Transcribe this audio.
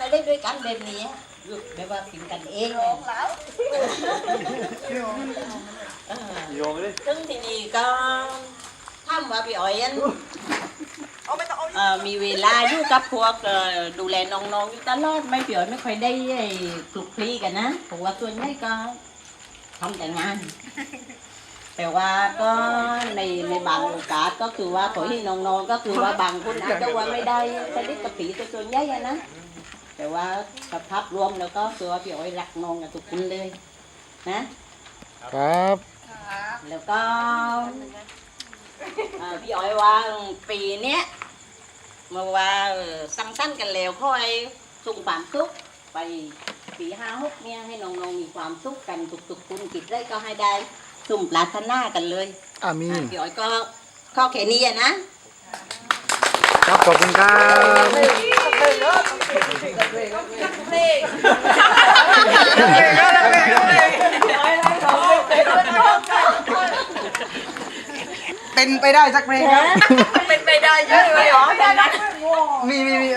เราได้ด้วยกันแบบนี้แบบว่ากินกันเองไงเออโยงเลยซึ่งทีนี้ก็ถามว่าพี่อ้อยอันมีเวลาอยู่กับพวกดูแลน้องๆอยู่ตลอดไม่พี่อ้อยไม่ค่อยได้คลุกคลีกันนะเพราะว่าส่วนใหญ่ก็ทำแต่งาน แต่ว่าก็ในในบางโอกาสก็คือว่าขอให้น้องๆก็คือว่าบางคนอาจจะว่าไม่ได้สนิทกับผีตัวส่วนใหญ่นะ แต่ว่าสภาพรวมแล้วก็คือว่าพี่อ้อยรักน้องกับทุกคนเลย นะ ครับ แล้วก็เอ่อพี่อ้อยว่าปีเนี้ยเมื่อว่าเอ่อสังสรรค์กันแล้วค่อยส่งความสุขไปปีห้าหกเนี่ยให้น้องๆมีความสุขกันทุกๆคนกิจได้ก็ให้ได้สุ่มปรารถนากันเลยอามีนพี่อ้อยก็ข้อแค่นี้อะนะ ครับ ขอบคุณครับ เป็นไปได้สักเพลงครับ เป็นไปได้เยอะเลยเหรอ มีมีมี